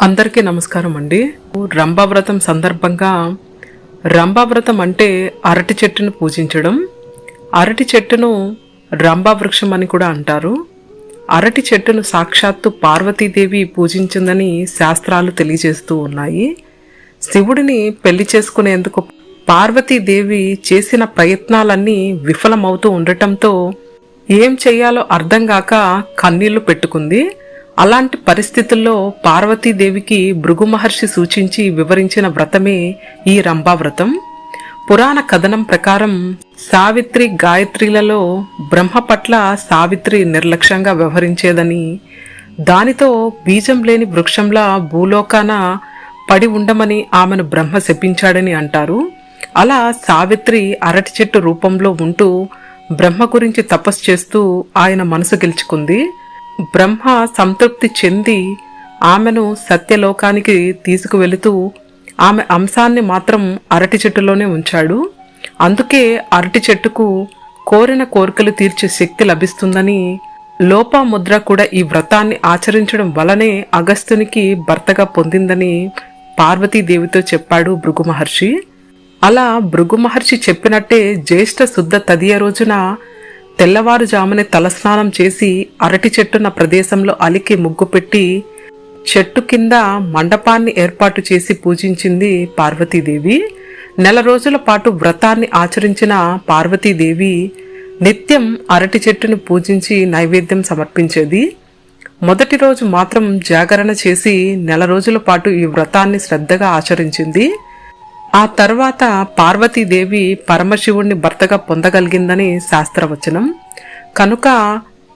అందరికీ నమస్కారం అండి. రంభావ్రతం సందర్భంగా రంభావ్రతం అంటే అరటి చెట్టును పూజించడం. అరటి చెట్టును రంభా వృక్షం అని కూడా అంటారు. అరటి చెట్టును సాక్షాత్తు పార్వతీదేవి పూజించిందని శాస్త్రాలు తెలియజేస్తూ ఉన్నాయి. శివుడిని పెళ్ళి చేసుకునేందుకు పార్వతీదేవి చేసిన ప్రయత్నాలన్నీ విఫలమవుతూ ఉండటంతో ఏం చేయాలో అర్థం కాక కన్నీళ్ళు పెట్టుకుంది. అలాంటి పరిస్థితుల్లో పార్వతీదేవికి భృగు మహర్షి సూచించి వివరించిన వ్రతమే ఈ రంభావ్రతం. పురాణ కథనం ప్రకారం సావిత్రి గాయత్రిలలో బ్రహ్మ పట్ల సావిత్రి నిర్లక్ష్యంగా వ్యవహరించేదని దానితో బీజం లేని వృక్షంలా భూలోకాన పడి ఉండమని ఆమెను బ్రహ్మ శపించాడని అంటారు. అలా సావిత్రి అరటి చెట్టు రూపంలో ఉంటూ బ్రహ్మ గురించి తపస్సు చేస్తూ ఆయన మనసు గెలుచుకుంది. బ్రహ్మ సంతృప్తి చెంది ఆమెను సత్యలోకానికి తీసుకువెళుతూ ఆమె అంశాన్ని మాత్రం అరటి చెట్టులోనే ఉంచాడు. అందుకే అరటి చెట్టుకు కోరిన కోరికలు తీర్చే శక్తి లభిస్తుందని లోపాముద్ర కూడా ఈ వ్రతాన్ని ఆచరించడం వలనే అగస్త్యునికి భర్తగా పొందిందని పార్వతీదేవితో చెప్పాడు భృగు మహర్షి అలా భృగు మహర్షి చెప్పినట్టే జ్యేష్ఠ శుద్ధ తదియ రోజున తెల్లవారుజామునే తలస్నానం చేసి అరటి చెట్టున్న ప్రదేశంలో అలికి ముగ్గు పెట్టి చెట్టు కింద మండపాన్ని ఏర్పాటు చేసి పూజించింది పార్వతీదేవి. నెల రోజుల పాటు వ్రతాన్ని ఆచరించిన పార్వతీదేవి నిత్యం అరటి చెట్టును పూజించి నైవేద్యం సమర్పించేది. మొదటి రోజు మాత్రం జాగరణ చేసి నెల రోజుల పాటు ఈ వ్రతాన్ని శ్రద్ధగా ఆచరించింది. ఆ తర్వాత పార్వతీదేవి పరమశివుణ్ణి భర్తగా పొందగలిగిందని శాస్త్రవచనం. కనుక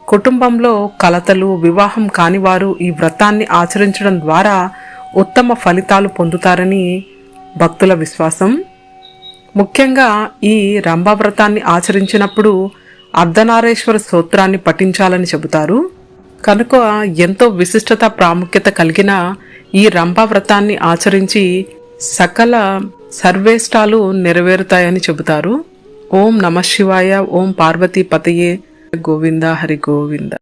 కుటుంబంలో కలతలు వివాహం కానివారు ఈ వ్రతాన్ని ఆచరించడం ద్వారా ఉత్తమ ఫలితాలు పొందుతారని భక్తుల విశ్వాసం. ముఖ్యంగా ఈ రంభా వ్రతాన్ని ఆచరించినప్పుడు అర్ధనారేశ్వర స్తోత్రాన్ని పఠించాలని చెబుతారు. కనుక ఎంతో విశిష్టత ప్రాముఖ్యత కలిగిన ఈ రంభా వ్రతాన్ని ఆచరించి సకల సర్వేష్టాలు నెరవేరుతాయని చెబుతారు. ఓం నమ శివాయ ఓం పార్వతీ పతయే. గోవింద హరి గోవింద.